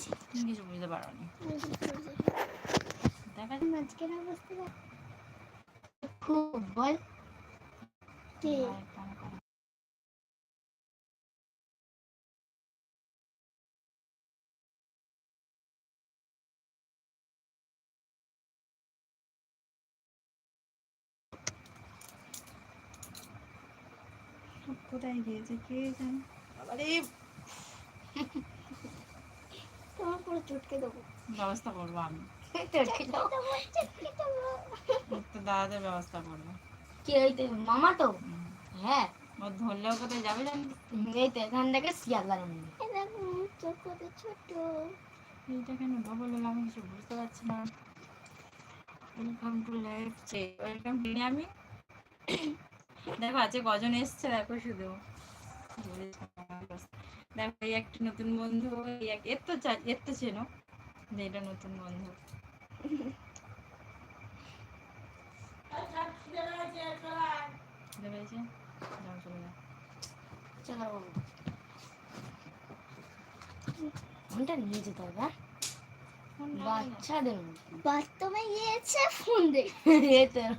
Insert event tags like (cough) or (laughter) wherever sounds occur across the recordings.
পেরেছি তুমি কিছু বুঝতে পারো নি বুঝতে পেরেছি। মাঝখানে বুঝতে খুব বল। কে? কানে। কোথায় গিয়েছে? কে জানে? আরে (laughs) তোমার পুরো চটকে দেবো। ব্যবস্থা করব আমি। চটকে দেবো চটকে দেবো। তো দাদাদের ব্যবস্থা করব। কে ওই তো মামা তো? হ্যাঁ। ও ধরলেও কোথায় যাবে জানি এই তো এখান থেকে শিয়ালদার চোখ কত ছোট। এইটা কেন ডবল হলো আমি কিছু বুঝতে পারছি না। ওয়েলকাম টু লাইফ চে ওয়েলকাম টু আমি। দেখো আজকে কজন এসছে দেখো শুধু। দেখো এই একটা নতুন বন্ধু এর তো এর তো চেনো যে এটা নতুন বন্ধু। ফোনটা নিয়ে যেতে হবে হ্যাঁ? বাচ্চাদের বাথরুমে গিয়েছে ফোন দেখতে (laughs)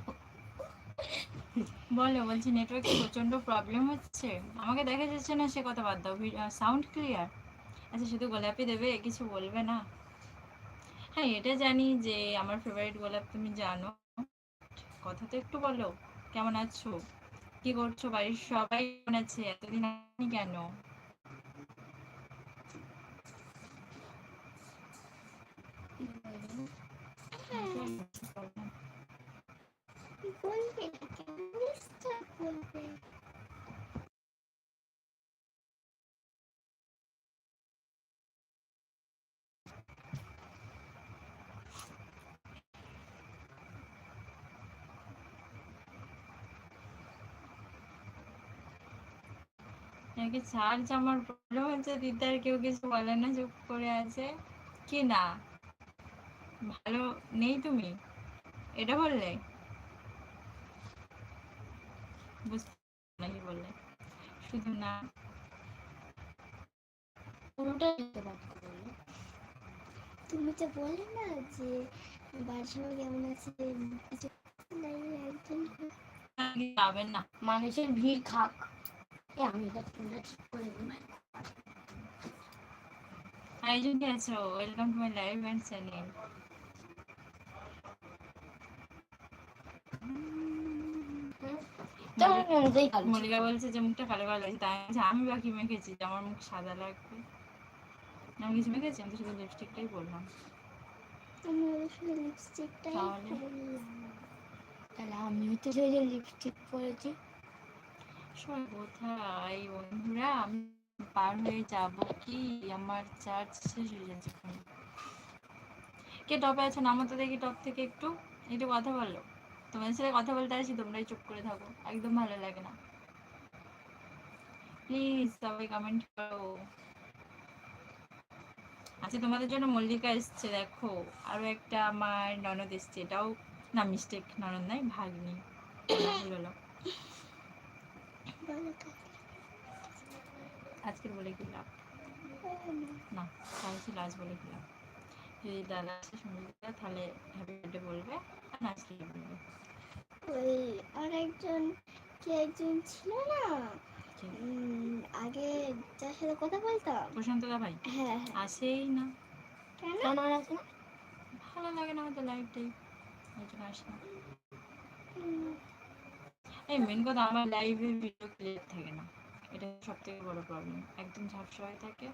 বলো, বলছি নেটওয়ার্কে প্রচণ্ড প্রবলেম হচ্ছে। আমাকে দেখা যাচ্ছে না সে কথা বাদ দাও সাউন্ড ক্লিয়ার আচ্ছা শুধু গোলাপি দেবে কিছু বলবে না? হ্যাঁ এটা জানি যে আমার ফেভারিট গোলাপ তুমি জানো। কথা তো একটু বলো, কেমন আছো? কি করছ? বাড়ির সবাই কেমন আছে? এতদিন আসনি কেন? বলবে না বলবে? নাকি চার্জ আমার প্রবলেম হচ্ছে, দিদার কেউ কিছু বলে না, চুপ করে আছে। কি না? ভালো নেই তুমি? এটা বললে? বুঝতে কি বললে। শুধু না পুরোটা দিতে পারতো বলো তুমি তো বললে না যে বাড়ির সবাই কেমন আছে কিছু নাই একজন যাবেন না। মানুষের ভিড় খাক। এ আমি এটা ফোনটা ঠিক করে দিই আয়োজন আছো welcome to my live and channel. Mallika বলছে যে মুখটা কালো কালো লাগছে তাই আমি বলছি, আমি বা মেখেছি যে আমার মুখ সাদা লাগবে। আমি কিছু মেখেছি? আমি তো শুধু লিপস্টিকটাই পরলাম। তাহলে? আমিও তো সেই যে লিপস্টিক পরেছি। সবাই কোথায় বন্ধুরা? আমি পার হয়ে যাব কি? আমার চার্জ শেষ হয়ে যাচ্ছে কে টপে আছো? নামো তো দেখি টপ থেকে একটু। একটু কথা বলো। তোমাদের সাথে কথা বলতে আসি, তোমরাই চুপ করে থাকো। একদম ভালো লাগে না। প্লিজ সবাই কমেন্ট করো। আচ্ছা তোমাদের জন্য মল্লিকা এসছে, দেখো। আরও একটা আমার ননদ এসছে। এটাও না মিস্টেক ননদ নাই ভাগ্নি। হলো। আজকের বলে কি লাভ? না তাই ছিল আজ বলে কি লাভ? যদি দাদা আসে তাহলে হ্যাপি বলবে। ওই আর একজন কে একজন ছিল না? কে? আগে যার সাথে কথা বলতাম। প্রশান্ত দা ভাই হ্যাঁ হ্যাঁ। আসেই না। কেন? কেন আছে না? ভালো লাগে না হয়তো লাইভটাই ওই জন্য আসে না। এই মেন কথা আমার লাইভে ভিডিও ক্লিয়ার থাকে না। এটা সব থেকে বড় প্রবলেম একদম ঝাপসা হয়ে থাকে।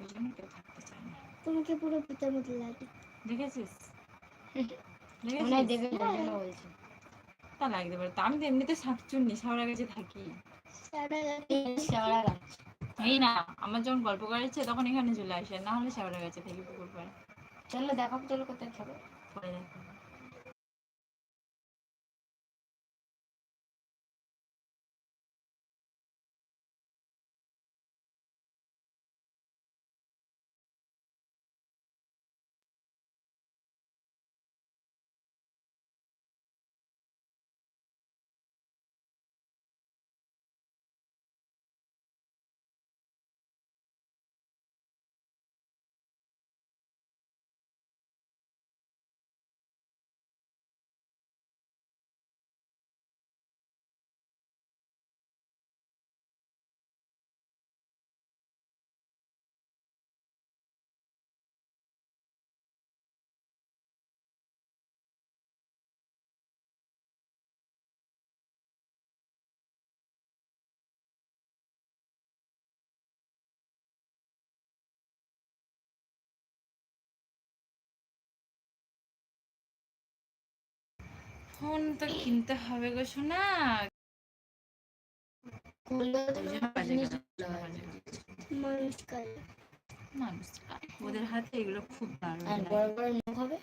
ওই জন্য কেউ থাকতে চায় না। তোমাকে পুরো ভূতের মতো লাগে। দেখেছিস? (laughs) মনে বলছি। তা লাগতে পারে। আমি তো এমনিতে শাকচুন্নি সারা কাছে থাকি। শেওড়া গাছ এই না আমার যখন গল্প করেছে তখন এখানে চলে আসে। না হলে শেওড়া গাছে থাকি পুকুর পাড়ে। চলো দেখো চলো কোথায় খাব। পরে দেখো ফোন তো কিনতে হবে গো শোনা মানুষ ওদের হাতে এগুলো খুব দারুণ হবে?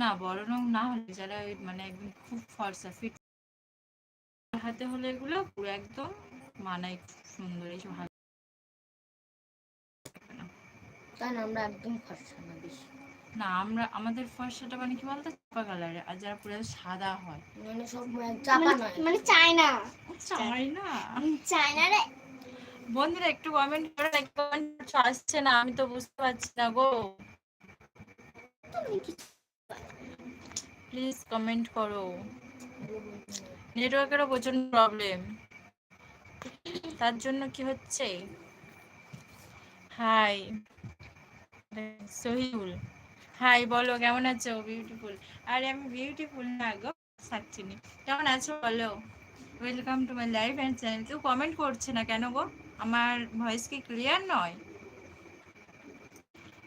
না বড় রং না হলে যারা মানে একদম খুব ফর্সা ফিট হাতে হলে এগুলো পুরো একদম মানায় খুব সুন্দর তাই আমরা একদম ফর্সা না বেশি। না আমরা আমাদের ফর্সাটা মানে কি বলতো? চাপা কালারে আর যারা পুরো সাদা হয়। মানে সব মানে চাপা নয়। মানে চায়না। চাই না চায়না রে। বন্ধুরা একটু কমেন্ট করে কমেন্ট আসছে না আমি তো বুঝতে পারছি না গো। প্লিজ কমেন্ট করো। নেটওয়ার্কেরও প্রচণ্ড প্রবলেম তার জন্য কি হচ্ছে? হাই সহিউল হাই বলো, কেমন আছো? বিউটিফুল আরে, আমি বিউটিফুল না গো সাচ্চিনি কেমন আছো বলো? Welcome to my life and channel কেউ কমেন্ট করছে না কেন গো? আমার ভয়েস কি ক্লিয়ার নয়?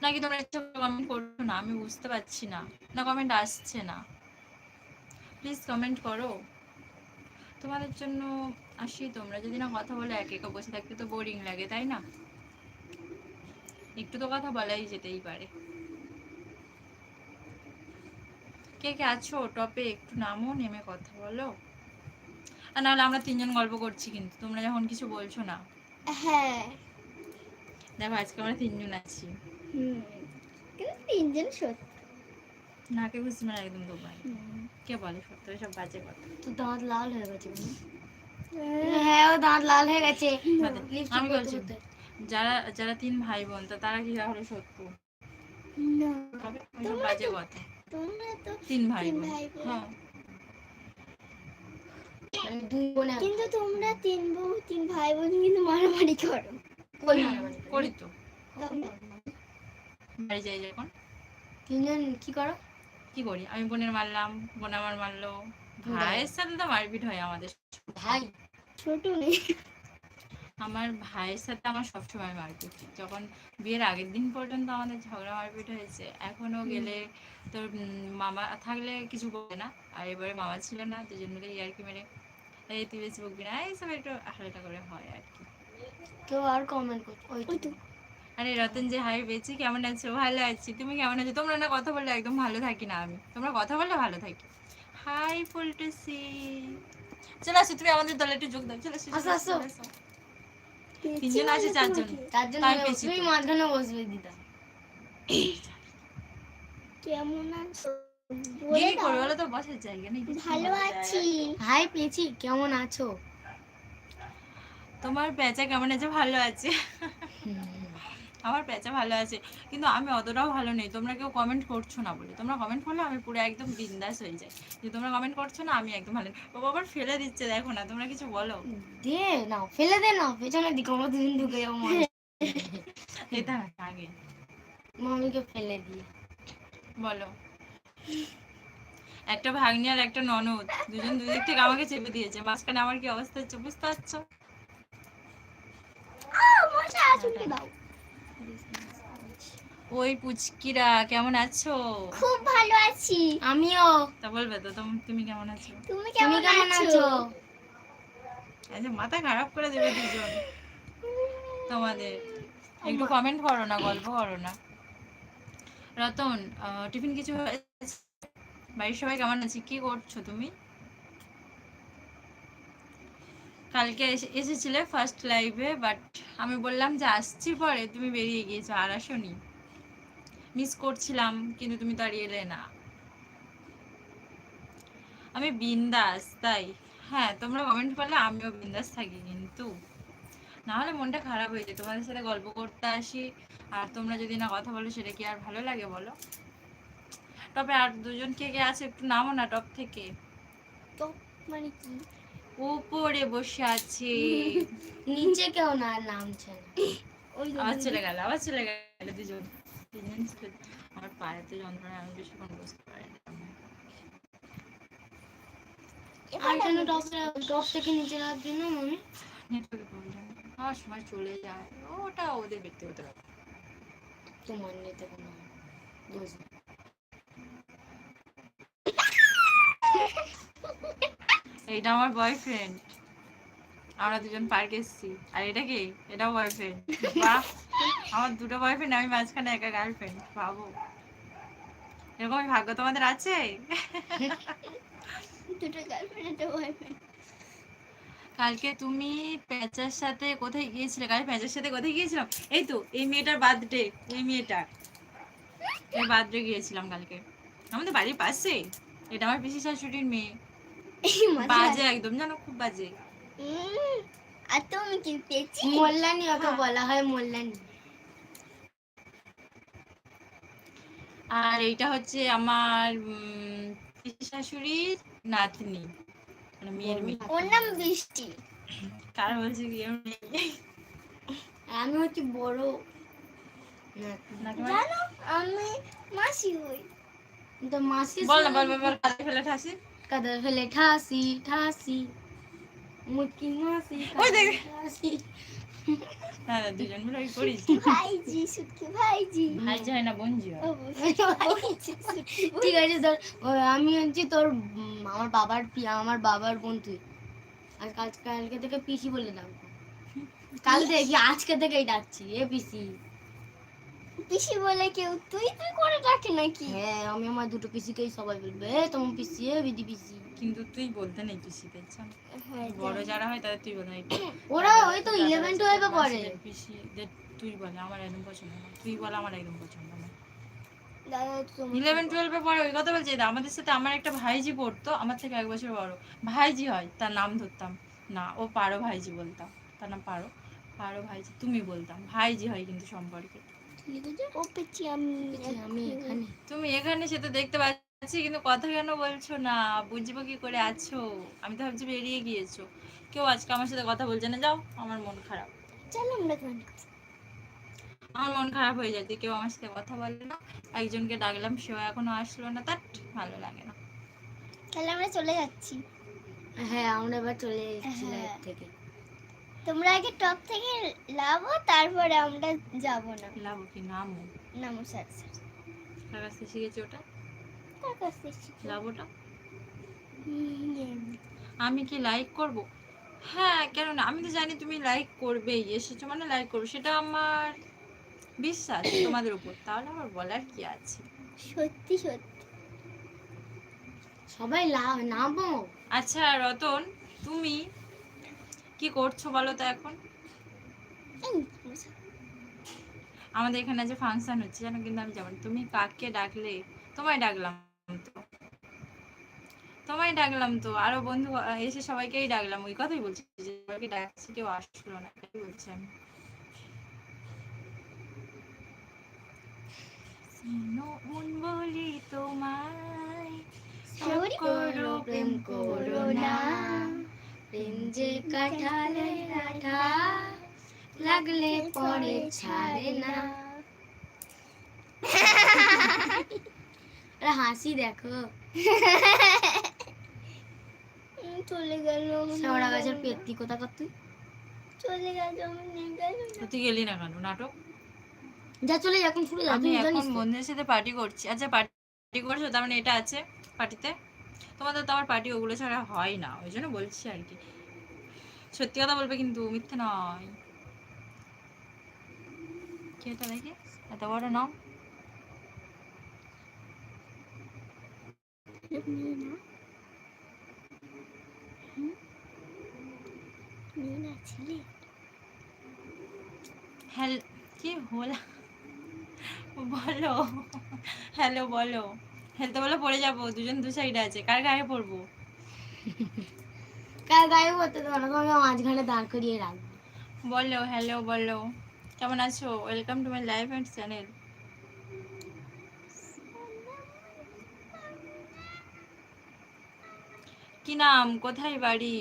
নাকি তোমরা একটু কমেন্ট করছ না? আমি বুঝতে পারছি না। না কমেন্ট আসছে না। প্লিজ কমেন্ট করো। তোমাদের জন্য আসি তোমরা। যদি না কথা বলে, এক একা বসে থাকতে তো বোরিং লাগে, তাই না? একটু তো কথা বলাই যেতেই পারে। কে কে আছো? টপে একটু নামো নেমে কথা বলো। আর নাহলে আমরা তিনজন গল্প করছি কিন্তু তোমরা যখন কিছু বলছো না। হ্যাঁ। দেখো আজকে আমরা তিনজন আছি। হুম কিন্তু তিনজন সত্যি। নাকে ঘুষি মানে একদম দোবাই কে বলে সত্য? সব বাজে কথা। তো দাঁত লাল হয়ে গেছে হ্যাঁ। ও দাঁত লাল হয়ে গেছে। আমি বলছি যারা যারা তিন ভাই বোন তো তারা কি তাহলে শত্রু না। বাজে কথা। তোমরা তো তিন ভাই। হ্যাঁ দুই বোনে। কিন্তু তোমরা তিন বউ তিন ভাই বোন কিন্তু মারামারি করো। কই মারামারি করে? করি তো বাড়ি যাই যখন। তিনজন কি করো? কি করি? আমি বোনের মারলাম বোন আমার মারলো। ভাইয়ের সাথে তো মারপিট হয় আমাদের। ভাই। ছোট নেই আমার ভাইয়ের সাথে আমার সবসময় মারপিট। যখন বিয়ের আগের দিন পর্যন্ত আমাদের ঝগড়া মারপিট হয়েছে এখনও গেলে তোর মামা থাকলে কিছু বলে না। আর এবারে মামা ছিল না দুজন মিলে ইয়ার্কি মেরে এই তুই বেশি বকবি না এইসব একটু হালকা করে হয় আর কি। কেউ আর কমেন্ট করছে ওই তো। আরে রতন যে হাই বেঁচে কেমন আছো? ভালো আছি। তুমি কেমন আছো? তোমরা না কথা বললে একদম ভালো থাকি না আমি। তোমরা কথা বললে ভালো থাকি। হাই ফুলটুসি। চলে আসো তুমি আমাদের দলে একটু যোগ দাও চলে আসো আসো। তিনজন আছে চারজন। মাঝখানে বসবে দিদা। কেমন আছো? কি করবে বলো তো বসার জায়গা নেই ভালো আছি। হাই পেয়েছি কেমন আছো? তোমার পেঁচা কেমন আছে? ভালো আছে। আমার পেঁচা ভালো আছে। কিন্তু আমি অতটাও ভালো নেই। তোমরা কেউ কমেন্ট করছ না বলে। তোমরা কমেন্ট করলে আমি পুরো একদম বিন্দাস হয়ে যাই। যে তোমরা কমেন্ট করছ না আমি একদম ভালো ও আবার ফেলে দিচ্ছে দেখো না তোমরা কিছু বলো। দে নাও ফেলে দে নাও পেছনের দিকে আমরা দুদিন ঢুকে যাব (laughs) এটা না আগে। মামিকে ফেলে দিয়ে বলো। একটা ভাগ্নি আর একটা ননদ দুজন দুদিক থেকে আমাকে চেপে দিয়েছে। মাঝখানে আমার কি অবস্থা হচ্ছে বুঝতে পারছ? দাও। ওই পুচকিরা কেমন আছো? খুব ভালো আছি। আমিও। তা বলবে তো তুমি কেমন আছো? তুমি কেমন আছো? আচ্ছা মাথা খারাপ করে দেবে দুজন। তোমাদের। একটু কমেন্ট করো না গল্প করো না। রতন আহ, টিফিন কিছু হয়েছে? বাড়ির সবাই কেমন আছে? কি করছ তুমি? কালকে এসে- এসেছিলে ফার্স্ট লাইভে বাট আমি বললাম যে আসছি পরে তুমি বেরিয়ে গিয়েছো আর আসোনি। মিস করছিলাম কিন্তু তুমি তো আর এলে না। আমি বিন্দাস তাই? হ্যাঁ তোমরা কমেন্ট করলে আমিও বিন্দাস থাকি কিন্তু। না হলে মনটা খারাপ হয়ে যায় তোমাদের সাথে গল্প করতে আসি আর তোমরা যদি না কথা বলো সেটা কি আর ভালো লাগে বলো? তবে আর দুজন কে কে আছে একটু নামো না টপ থেকে। মানে কি? উপরে বসে আছে। নিচে কেউ না নামছে না। আবার চলে গেল আবার চলে গেল দুজন। তিনজন ছিল আমার পায়েতে যন্ত্রণা আমি বেশিক্ষণ বসতে পারি না আর কেন টপ টপ থেকে নিচে রাখার জন্য মামি নেটওয়ার্কের প্রবলেম আমার সময় চলে যায়। ওটা ওদের ব্যক্তিগত ব্যাপার। তোমার নিতে কোনো দোষ নেই। এইটা আমার বয়ফ্রেন্ড আমরা দুজন পার্কে এসেছি। আর এটা কি? এটাও বয়ফ্রেন্ড বাহ! আমার দুটো বয়ফ্রেন্ড আমি মাঝখানে একা গার্লফ্রেন্ড বাবু এরকম ভাগ্য তোমাদের আছে? দুটো গার্লফ্রেন্ড একটা বয়ফ্রেন্ড কালকে তুমি প্যাঁচার সাথে কোথায় গিয়েছিলে? কালকে প্যাঁচার সাথে কোথায় গিয়েছিলাম? এই তো এই মেয়েটার বার্থডে এই মেয়েটার। এই বার্থডে গিয়েছিলাম কালকে। আমাদের বাড়ির পাশে। এটা আমার পিসি শাশুড়ির মেয়ে। বাজে একদম জানো খুব বাজে। আর তুমি কি পেয়েছি? মোল্লানি ওকে হ্যাঁ। বলা হয় মোল্লানি। আর এইটা হচ্ছে আমার শাশুড়ির নাতনি মানে মেয়ের মেয়ে। ওর নাম বৃষ্টি। কার বলছে কি আমি হচ্ছে বড় মানে- জানো আমি মাসি হই। তো মাসি বল না বল বল বল ফেলে ঠাসি। কাদা ফেলে ঠাসি ঠাসি। মুটকি মাসি ওই দেখ। ঠাসি না না দুজন মিলে ওই করিস ভাইজি সুটকি ভাইজি। ভাই যায় না বোনজি হয়। ঠিক আছে তোর আমি হচ্ছি তোর আমার বাবার আমার বাবার বোন তুই। আর কাল কালকে থেকে পিসি বলে ডাকবো। কাল থেকে আজকে থেকেই ডাকছি এ পিসি। পিসি বলে কেউ তুই তুই করে ডাকে নাকি? হ্যাঁ আমি আমার দুটো পিসিকেই সবাই বলবে তোমার পিসি এ বিদি পিসি। কিন্তু তুই বলতে নেই পিসি দেখছেন হ্যাঁ, বড় যারা হয় তাদের তুই নেই (clears throat) ওরা ওই তো ইলেভেন টুয়েলভে পড়ে। পিসিদের তুই বলে আমার একদম পছন্দ না। তুই বলে আমার একদম পছন্দ না। ইলেভেন টুয়েলভে পড়ে ওই কথা বলছি আমাদের সাথে আমার একটা ভাইজি পড়তো আমার থেকে এক বছর বড়। ভাইজি হয় তার নাম ধরতাম। না ও পারো ভাইজি বলতাম তার নাম পারো। পারো ভাইজি তুমি বলতাম ভাইজি হয় কিন্তু সম্পর্কে। তুমি এখানে সে তো দেখতে পাচ্ছি কিন্তু কথা কেন বলছো না? বুঝব কি করে আছো? আমি তো ভাবছি বেরিয়ে গিয়েছো। কেউ আজকে আমার সাথে কথা বলছে না? যাও আমার মন খারাপ। চলো আমরা আমার মন খারাপ হয়ে যাচ্ছে কেউ আমার সাথে কথা বলে না। একজনকে ডাকলাম সেও এখনও আসলো না। তার ভালো লাগে না। তাহলে আমরা চলে যাচ্ছি। হ্যাঁ আমরা এবার চলে যাচ্ছি হ্যাঁ। থেকে। তোমরা আগে টপ থেকে নামো তারপরে আমরা যাব না। লাভ কি? নামো। নামো স্যার স্যার। কার কাছ থেকে শিখেছি ওটা? তার কাছ থেকে শিখো। লাভ ওটা ইয়ে। আমি কি লাইক করব? হ্যাঁ কেন না আমি তো জানি তুমি লাইক করবেই এসেছ মানে লাইক করবে। সেটা আমার বিশ্বাস তোমাদের উপর। তাহলে আমার বলার কি আছে? সত্যি সত্যি। সবাই লাভ নামো। আচ্ছা রতন তুমি কি করছ বলো তো এখন? আমাদের এখানে যে ফাংশন হচ্ছে জানো কিন্তু আমি যাব। তুমি কাকে ডাকলে? তোমায় ডাকলাম তো। তোমায় ডাকলাম তো। আরও বন্ধু এসে সবাইকেই ডাকলাম। ওই কথাই বলছি যে সবাইকে ডাকছি কেউ আসলো না। এটাই বলছি আমি। বলি তোমায় করো প্রেম করো না। প্রেম যে কাঠালে কাঠা লাগলে পরে ছাড়ে না। আরে হাসি দেখো। চলে গেল শেওড়া গাছের পেত্তি কোথা কর তুই? চলে গেল। তুই গেলি না কেন? নাটক? যা চলে এখন শুরু আমি এখন বন্ধুদের সাথে পার্টি করছি। আচ্ছা পার্টি করছ? তার মানে এটা আছে পার্টিতে তোমাদের তো আমার পার্টি ওগুলো ছাড়া হয় না, ওই জন্য বলছি আর কি। সত্যি কথা বলবে কিন্তু মিথ্যে নয়। কি এত বড় নাম হ্যাল, কি হলো বলো, হ্যালো বলো। হেলতে বলে পড়ে যাব দুজন দু সাইডে আছে। কার গায়ে পড়ব? (laughs) কার গায়ে পড়তে না তোমাকে মাঝখানে দাঁড় করিয়ে রাখব। বলো হ্যালো বলো। কেমন আছো? Welcome to my life and channel কি নাম? কোথায় বাড়ি?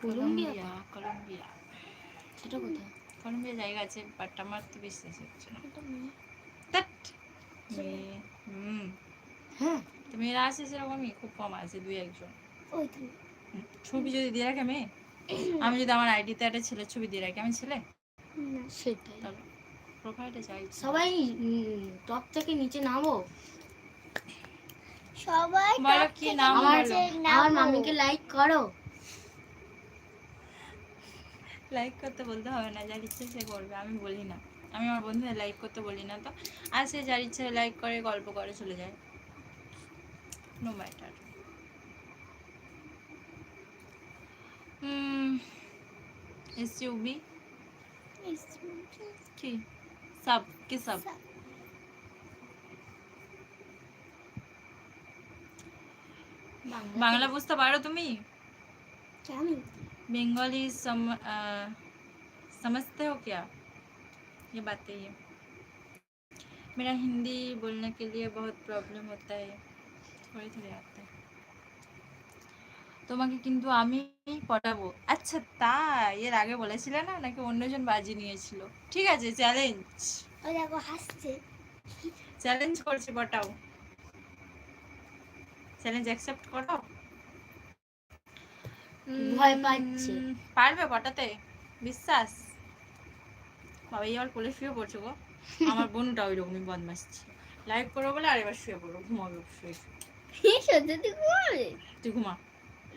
Colombia Colombia. সেটা কোথায়? কলম্বিয়া জায়গা আছে বাট আমার তো বিশ্বাস হচ্ছে না। মেয়ে, হুম। হ্যাঁ। তো মেয়েরা আছে সেরকমই খুব কম আছে দুই একজন। ওই তো। ছবি যদি দিয়ে রাখে মেয়ে? (clears throat) আমি যদি আমার আইডিতে একটা ছেলের ছবি দিয়ে রাখি আমি ছেলে? না সেটাই। সবাই টপ থেকে নিচে নামো। সবাই বলো কি নাম আমার। মামিকে লাইক করো। লাইক করতে বলতে হবে না যার ইচ্ছে সে করবে আমি বলি না। আমি আমার বন্ধুদের লাইক করতে বলি না তো। আর সে যার ইচ্ছে লাইক করে গল্প করে চলে যায়। নো ম্যাটার এস ইউবি কি? সব কি সব বাংলা বুঝতে পারো তুমি? बंगाली सम अ, समझते हो क्या ये बातें ये मेरा हिंदी बोलने के लिए बहुत प्रॉब्लम होता है थोड़ी थोड़ी आता है তোমাকে কিন্তু আমি পটাবো আচ্ছা তাই এর আগে বলেছিলে না নাকি অন্যজন বাজি নিয়েছিল ঠিক আছে চ্যালেঞ্জ ও দেখো হাসছে চ্যালেঞ্জ করছি পটাও চ্যালেঞ্জ অ্যাকসেপ্ট করো ভয় পাচ্ছে। পারবে পটাতে? বিশ্বাস। বাবা এবার কোলে শুয়ে পড়ছো গো। আমার বোনটা ওই রকমই বদমাস লাইভ করব বলে আর এবার শুয়ে পড়ব ঘুমাবে শুয়ে শুয়ে। সত্যি তুই ঘুমাবে? তুই ঘুমা।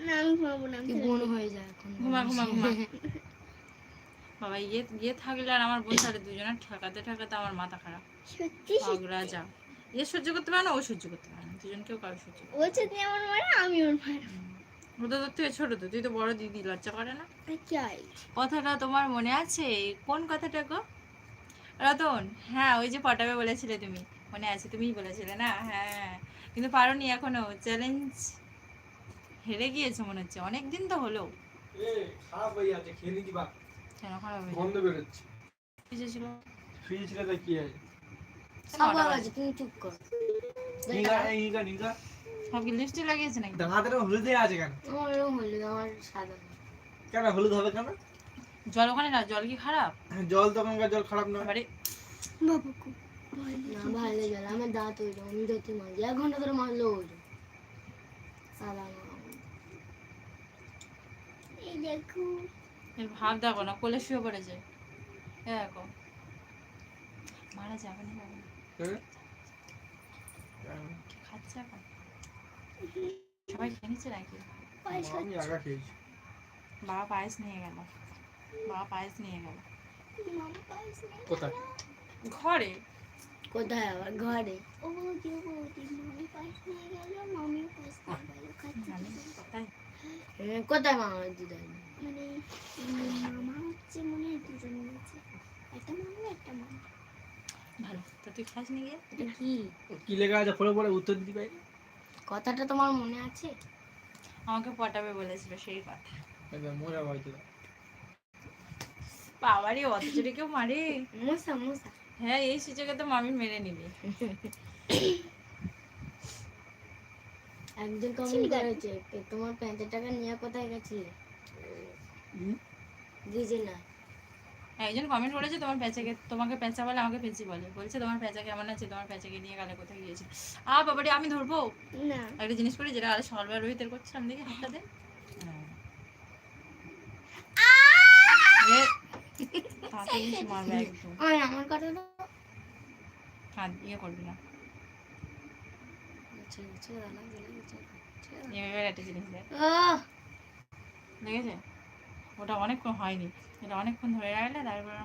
না আমি ঘুমাবো না তুই বোন হয়ে যায় এখন। ঘুমা ঘুমা ঘুমা। (laughs) বাবা ইয়ে ইয়ে থাকলে আর আমার বোন দুজনের ঠেকাতে ঠেকাতে আমার মাথা খারাপ। সত্যি ঝগড়া যা। ইয়ে সহ্য করতে পারে না ও সহ্য করতে পারে না। দুজন কেউ কারও সহ্য ও যদি আমার মারে আমি ওর মারে পারে না। ও তো তোর থেকে ছোট তো তুই তো বড় দিদি লজ্জা করে না? কথাটা তোমার মনে আছে? কোন কথাটা গো? রতন হ্যাঁ ওই যে পটাবে বলেছিলে তুমি। মনে আছে তুমিই বলেছিলে না? হ্যাঁ কিন্তু পারোনি এখনও। চ্যালেঞ্জ হেরে গিয়েছো মনে হচ্ছে। অনেক দিন তো হলো। খারাপ হয়ে যাচ্ছে খেয়ে নিতি কেন খারাপ হয়ে গন্ধ বেরোচ্ছে। ছিল ফ্রিজ ছিল? তাই কি আছে? সব আছে তুমি চুপ কর। নিগা নিগা নিগা সব কি লিপস্টিক লাগিয়েছে নাকি? দাঁতের হলুদে আছে কেন? আমার এরকম হলো আমার সাদা কেন হলুদ হবে কেন? জল ওখানে না জল কি খারাপ? জল তো তখনকার জল খারাপ নয়। এবারে বাবু না ভালো জল আমার দাঁত হইল আমি ধরতে মাঝে এক ঘণ্টা ধরে মারলো হইল সাদা এই দেখো। এর ভাব দেখো না কোলে শুয়ে পড়েছে এ দেখো। মারা যাবে না বাবা। খাচ্ছে এখন? সবাই খেয়ে নিচ্ছে নাকি বাবা পায়েস নিয়ে গেল। বাবা পায়েস নিয়ে গেল। মামা কোথায়? ঘরে? কোথায় আবার? ঘরে। ও বৌদি ও বৌদি মামি পয়সা নিয়ে গেল মামিও পয়সা নিয়ে গেল খাচ্ছে। কোথায়? মামার দিদার মানে মামা হচ্ছে মনে হয় দুজন নিয়েছে একটা মামা একটা মামা। ভালো তো তুই খাস নি গিয়ে কি? কি লেখা আছে? পড়ে পড়ে উত্তর দিতে পারি? কথাটা তোমার মনে আছে? আমাকে পটাবে বলেছিল সেই কথা। মজা হয়তো বাবারই অত জোরে কেউ মারে? মশা মশা। হ্যাঁ এই সুযোগে তো মামি মেরে নিবি। একজন কমেন্ট করেছে "এ, তোমার প্যান্টের টাকা নিয়ে কোথায় গেছিলে? বুঝে না একজন কমেন্ট করেছে তোমার পেঁচাকে তোমাকে পেঁচা বলে আমাকে পেঁচি বলে। বলছে তোমার পেঁচা কেমন আছে? তোমার পেঁচাকে নিয়ে গেলে কোথায় গিয়েছে? আ বাবারে আমি ধরবো? না। একটা জিনিস করি যেটা আরে সকালবেলা রোহিতের করছিলাম দেখি হাতটা দে। হ্যাঁ। ইয়ে করবি না। দেখ। আহ! দেখেছে? ওটা অনেকক্ষণ হয়নি। এটা অনেকক্ষণ ধরে রাখলে তারপর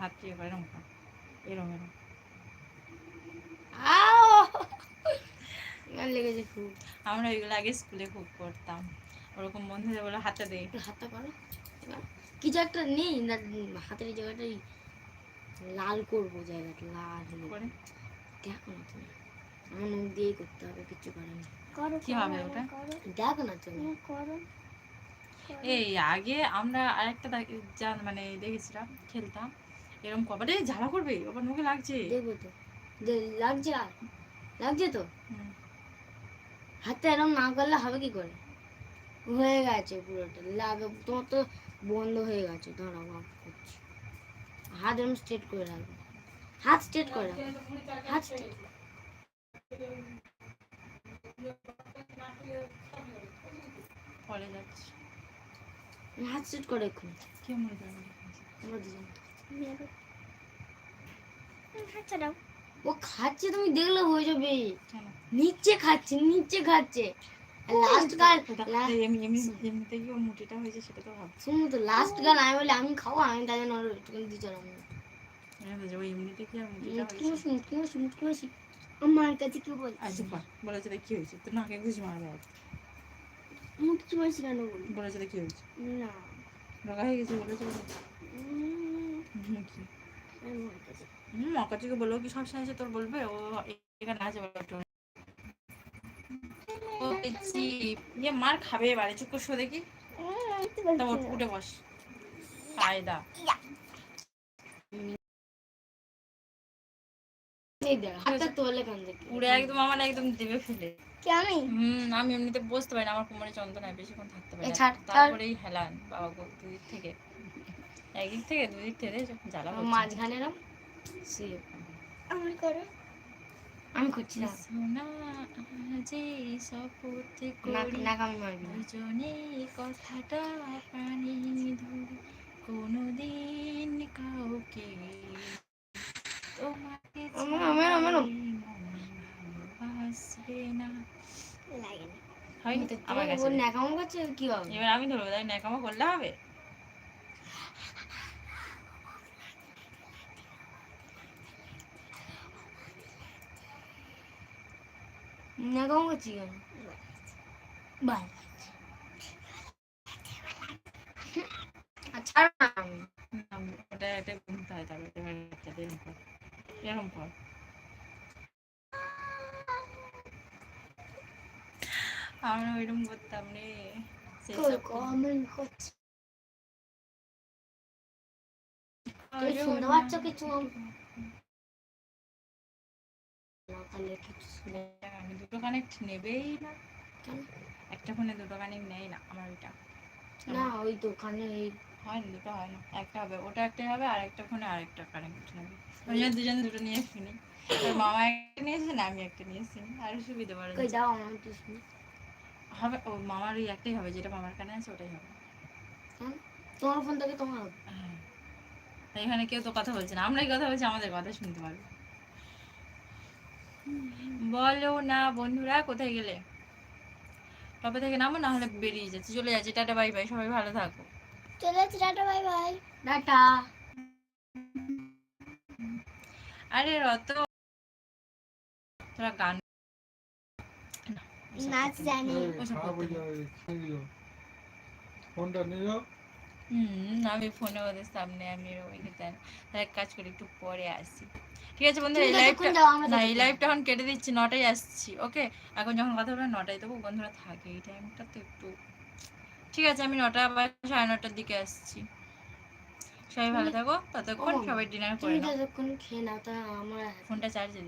হাত দিয়ে করে এরকম লেগেছে খুব। আমরা ওইগুলো আগে স্কুলে খুব করতাম। ওরকম বন্ধুদের বলে হাতে দে। একটু হাতটা করো কিছু একটা নেই না হাতের জায়গাটাই লাল করব জায়গাটা লাল হলে। করে? দেখো না তুমি আমার মুখ দিয়েই করতে হবে কিছু করার নেই। করো কি হবে ওটা? দেখো না তুমি। করো। এই আগে আমরা আরেকটা জান মানে দেখেছিলাম খেলতাম। এরকম কবাডি জ্বালা করবে আবার মুখে লাগছে। দেখব তো। দে- লাগছে আর। লাগছে তো? হাতে এরকম না করলে হবে কি করে? হয়ে গেছে পুরোটা। লাগে তোমার তো বন্ধ হয়ে গেছে। ধরো করছি। হাত এরকম স্ট্রেট করে রাখব। হাত স্ট্রেট করে রাখবে। হাত স্ট্রেট হাত সেট করে এখন কে মনে করে আমরা দুজন। আমি আবার হুম, হাতটা দাও ও খাচ্ছে তুমি দেখলে হয়ে যাবে নিচে খাচ্ছে নিচে খাচ্ছে। লাস্ট গাল la- এমনি এমনি এমনিতে কি ওর মুটিটা হয়েছে সেটা তো ভাবছি। শুনুন তো লাস্ট গাল আমি বলে আমি খাব আমি তাই জন্য ওর একটুখানি দিয়ে চলাম আমার কাছে কি বল আচ্ছা বলেছে কি হয়েছে। তো নাকে ঘুষ কেন বলেছে কি হয়েছে। না। রোগা হয়ে গেছে বলেছে মকাচিকে বলব কি সব এসে তোর বলবে? ও এখানে আছে একটু। ও পেয়েছি ইয়ে মার খাবে এবারে চুপ করে দেখি। তা পারছি উঠে বস। কায়দা এই দেখ হাতটা তোলে কান থেকে পুরো একদম আমার একদম দেবে ফেলে। কি আমি? হুম আমি এমনিতে বসতে পারি না আমার কোমরে যন্ত্রণায় বেশিক্ষণ থাকতে পারি। তারপরেই হেলান বাবা গো দুদিক থেকে। একদিক থেকে দুদিক থেকে জ্বালা মাঝখানে করো। আমি করছি না সোনা যে শপথ করি। দুজনে কথাটা প্রাণী ধরি। কোনোদিন কাউকে তোমাকে আমার- আমার- ভালোবাসবে না। লাগে হয়নি তো আমার কাছে ন্যাকামো করছে কি হবে? এবার আমি ধরবো তাই ন্যাকামো করলে হবে? ন্যাকামো করছি কেন বাই আচ্ছা না না, এটা গুনতে হয় তারপরে এরকম কর এরকম কর আমরা ওইরকম করতাম রে কমেন্ট করছি করতাম। কিছু না তাহলে আমি দুটো কানেক্ট নেবেই না? একটা ফোনে দুটো কানেক্ট নেই না আমার ওইটা না ওই দোকানে এই হয় না দুটো হয় না। একটা হবে ওটা একটাই হবে আর একটা ফোনে আরেকটা কানেক্ট নেবে ওই জন্য দুজন দুটো নিয়ে শুনি। মামা একটা নিয়েছে না আমি একটা নিয়েছি আরও সুবিধা পারে কই দাও আমার একটু শুনি। হবে ও মামার ওই একটাই হবে যেটা মামার কানে আছে ওটাই হবে? তোমার ফোন থেকে তোমার। হ্যাঁ। তাই এখানে কেউ তো কথা বলছে না। আমরাই কথা বলছি আমাদের কথা শুনতে পারবে। বলো না বন্ধুরা কোথায় গেলে? টপে থেকে নামো না হলে বেরিয়ে যাচ্ছি। চলে যাচ্ছি টাটা বাই বাই সবাই ভালো থাকো। চলে যাচ্ছি টাটা বাই বাই। টাটা। আরে রত তোরা গান নাচ জানি। ফোনটা নিয়ে যাও হুম আমি ফোনে ওদের সামনে আমি ওইখানে তাহলে কাজ করি একটু পরে আসি ঠিক আছে বন্ধুরা এই লাইভটা না এই লাইভটা এখন কেটে দিচ্ছি নটায় আসছি ওকে এখন যখন কথা বলব নটায় তবু বন্ধুরা থাকে এই টাইমটা তো একটু। ঠিক আছে আমি নটা বা সাড়ে নটার দিকে আসছি। সবাই ভালো থাকো ততক্ষণ সবাই ডিনার করে নাও। খেয়ে নাও তা আমার ফোনটা চার্জে